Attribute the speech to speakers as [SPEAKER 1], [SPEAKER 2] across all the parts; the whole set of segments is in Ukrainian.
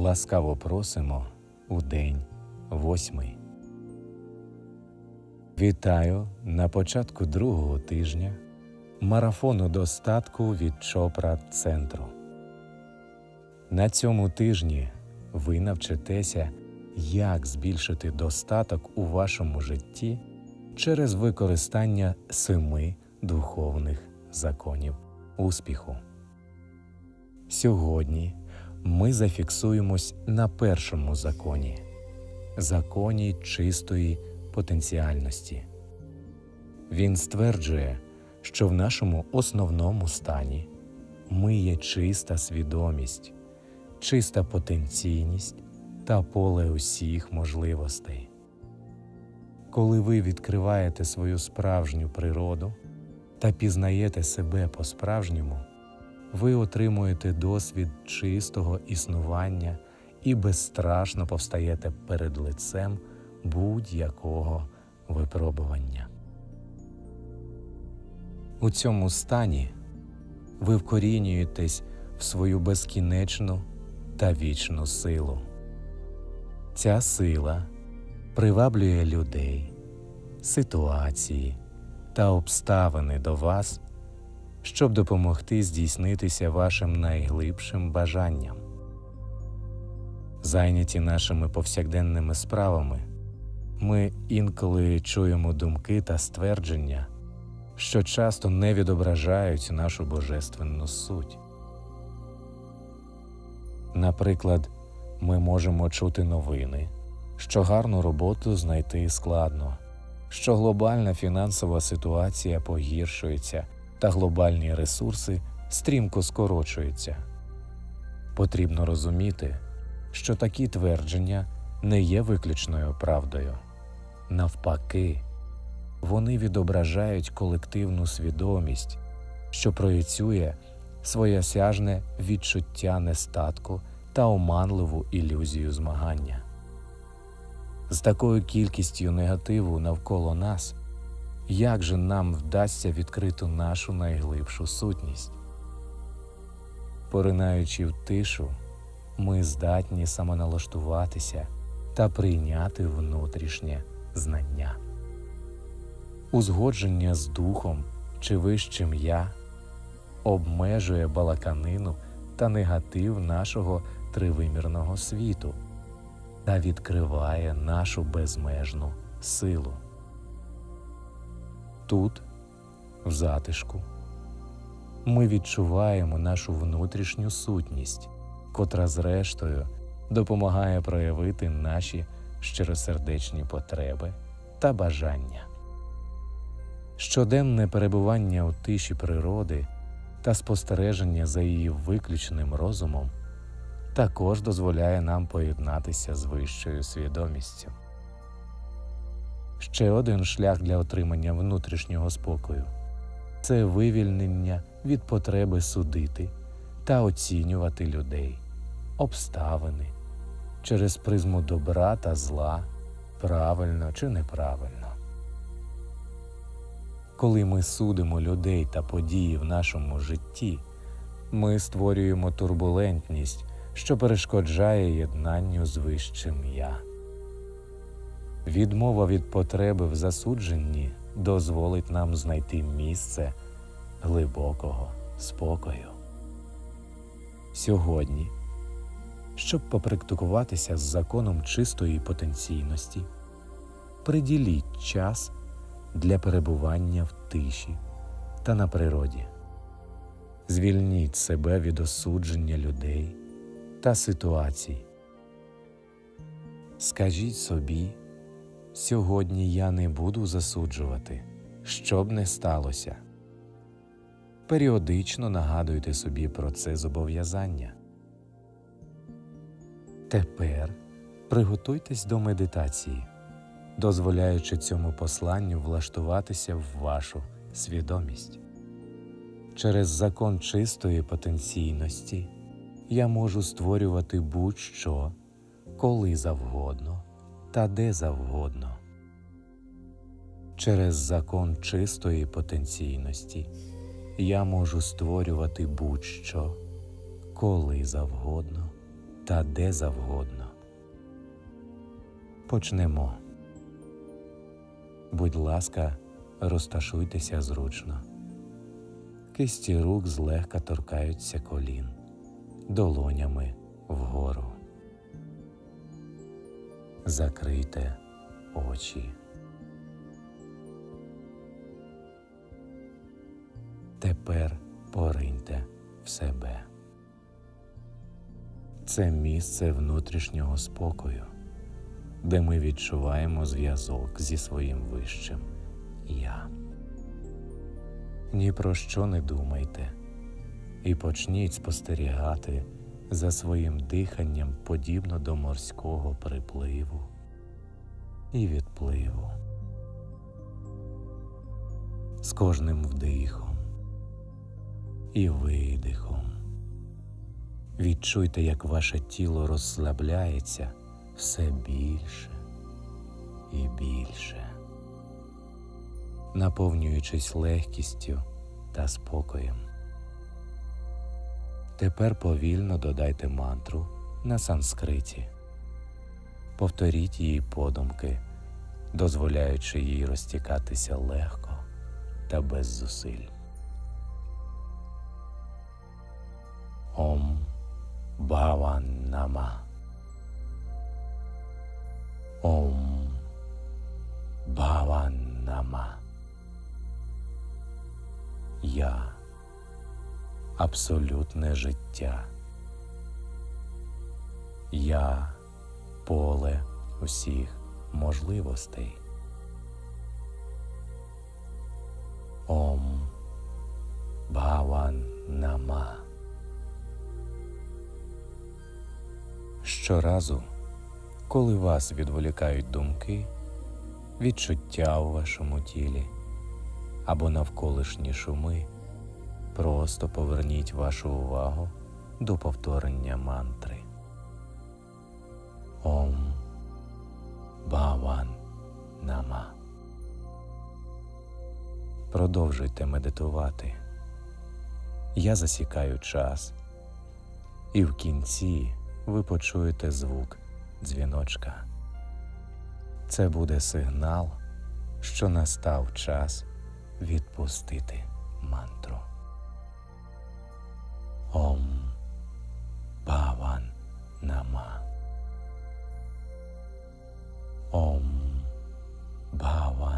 [SPEAKER 1] Ласкаво просимо у день восьмий. Вітаю на початку другого тижня марафону достатку від Чопра Центру. На цьому тижні ви навчитеся, як збільшити достаток у вашому житті через використання семи духовних законів успіху. Сьогодні ми зафіксуємось на першому законі законі чистої потенціальності. Він стверджує, що в нашому основному стані ми є чиста свідомість, чиста потенційність та поле усіх можливостей. Коли ви відкриваєте свою справжню природу та пізнаєте себе по-справжньому, ви отримуєте досвід чистого існування і безстрашно повстаєте перед лицем будь-якого випробування. У цьому стані ви вкорінюєтесь в свою безкінечну та вічну силу. Ця сила приваблює людей, ситуації та обставини до вас, щоб допомогти здійснитися вашим найглибшим бажанням. Зайняті нашими повсякденними справами, ми інколи чуємо думки та ствердження, що часто не відображають нашу божественну суть. Наприклад, ми можемо чути новини, що гарну роботу знайти складно, що глобальна фінансова ситуація погіршується та глобальні ресурси стрімко скорочуються. Потрібно розуміти, що такі твердження не є виключною правдою. Навпаки, вони відображають колективну свідомість, що проєцює своєсяжне відчуття нестатку та оманливу ілюзію змагання. З такою кількістю негативу навколо нас, як же нам вдасться відкрити нашу найглибшу сутність? Поринаючи в тишу, ми здатні самоналаштуватися та прийняти внутрішнє знання. Узгодження з духом чи вищим я обмежує балаканину та негатив нашого тривимірного світу та відкриває нашу безмежну силу. Тут, в затишку, ми відчуваємо нашу внутрішню сутність, котра, зрештою, допомагає проявити наші щиросердечні потреби та бажання. Щоденне перебування у тиші природи та спостереження за її виключним розумом також дозволяє нам поєднатися з вищою свідомістю. Ще один шлях для отримання внутрішнього спокою це вивільнення від потреби судити та оцінювати людей, обставини через призму добра та зла, правильно чи неправильно. Коли ми судимо людей та події в нашому житті, ми створюємо турбулентність, що перешкоджає єднанню з вищим я. Відмова від потреби в засудженні дозволить нам знайти місце глибокого спокою. Сьогодні, щоб попрактикуватися з законом чистої потенційності, приділіть час для перебування в тиші та на природі. Звільніть себе від осудження людей та ситуацій. Скажіть собі, сьогодні я не буду засуджувати, що б не сталося. Періодично нагадуйте собі про це зобов'язання. Тепер приготуйтесь до медитації, дозволяючи цьому посланню влаштуватися в вашу свідомість. Через закон чистої потенційності я можу створювати будь-що, коли завгодно та де завгодно. Через закон чистої потенційності я можу створювати будь-що, коли завгодно та де завгодно. Почнемо. Будь ласка, розташуйтеся зручно. Кисті рук злегка торкаються колін, долонями вгору. Закрийте очі. Тепер пориньте в себе. Це місце внутрішнього спокою, де ми відчуваємо зв'язок зі своїм вищим я. Ні про що не думайте і почніть спостерігати за своїм диханням подібно до морського припливу і відпливу. З кожним вдихом і видихом. Відчуйте, як ваше тіло розслабляється все більше і більше, наповнюючись легкістю та спокоєм. Тепер повільно додайте мантру на санскриті. Повторіть її подумки, дозволяючи їй розтікатися легко та без зусиль. Ом Бхаван Нама. Ом Бхаван Нама. Я абсолютне життя. Я поле усіх можливостей. Ом Бхаван Нама. Щоразу, коли вас відволікають думки, відчуття у вашому тілі або навколишні шуми, просто поверніть вашу увагу до повторення мантри. Ом Баван Нама. Продовжуйте медитувати. Я засікаю час, і в кінці ви почуєте звук дзвіночка. Це буде сигнал, що настав час відпустити мантру. Ом Баван Нама. Ом Баван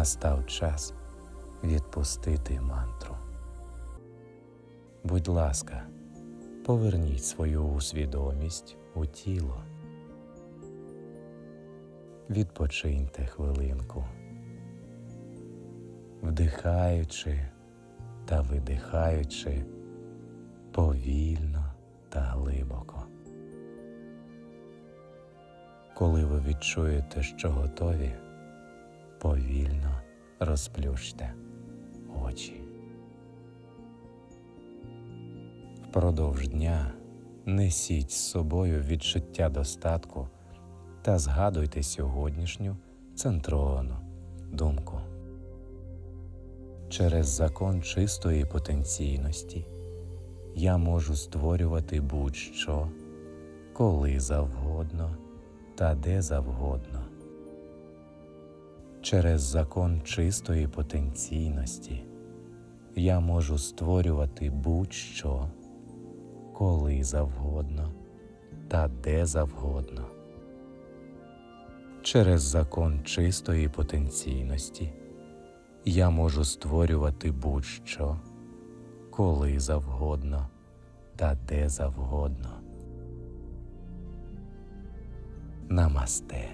[SPEAKER 1] настав час відпустити мантру. Будь ласка, поверніть свою свідомість у тіло. Відпочиньте хвилинку, вдихаючи та видихаючи повільно та глибоко. Коли ви відчуєте, що готові, повільно розплющте очі. Впродовж дня несіть з собою відчуття достатку та згадуйте сьогоднішню центровану думку. Через закон чистої потенційності я можу створювати будь-що, коли завгодно та де завгодно. Через закон чистої потенційності я можу створювати будь-що, коли завгодно та де завгодно. Через закон чистої потенційності я можу створювати будь-що, коли завгодно та де завгодно. Намасте.